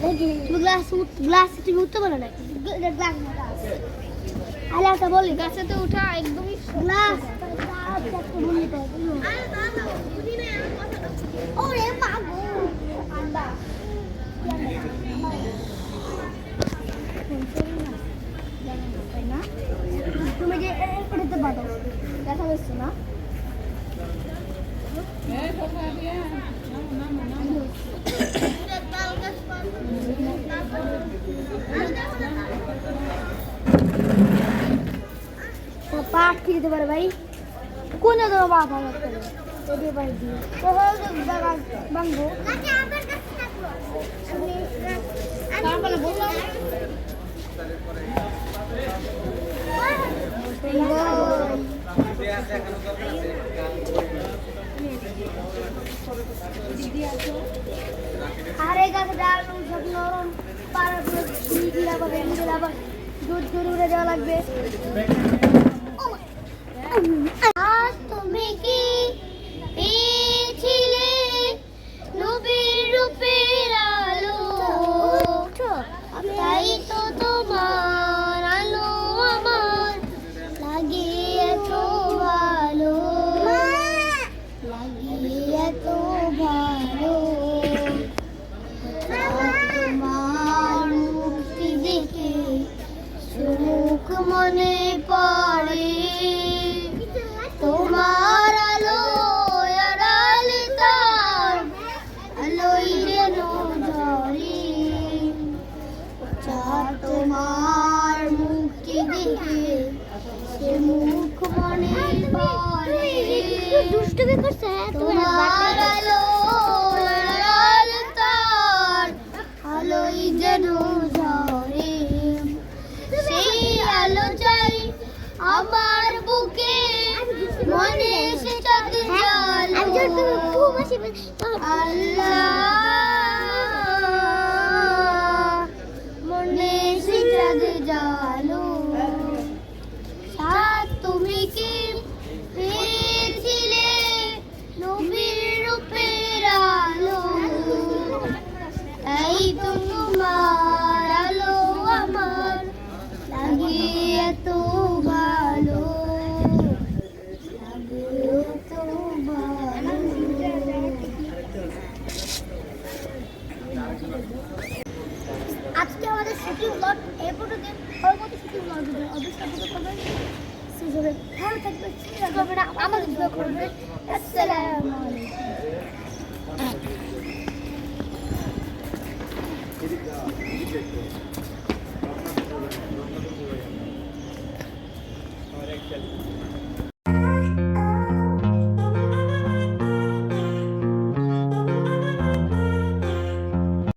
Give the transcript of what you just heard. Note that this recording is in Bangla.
তুমি গ্লাস গ্লাস তুমি উঠতে পারো নাকি গ্লাস আলে একটা বলি গাছে তো উঠা একদমই গ্লাস ওরে মাগো তুমি যে এটাতে পারো দেখা যাচ্ছে না পাট কি দিতে পারে ভাই। কোন দেবো বা করে এদিকে পাই দিয়ে। ভাঙবো আরে গাছে সব নরম। দূর উড়ে যাওয়া লাগবে। চার তোমার মুক্তি দেখে সে মুখ মনে পড়ে। দুষ্টুমি করছে তোমার আলো তার আলোই যেন ঝরে। সেই আলো চাই আমার বুকে মনে এসে চাঁদ আল্লাহ আজকে আমাদের শুটিং ব্লগ এই পর্যন্ত পরবর্তী শুটিং ব্লগ ভিডিও অবশ্যই আপনাদের করবেন সুযোগে ভালো থাকবেন আমাদের করবেন আসসালামু আলাইকুম।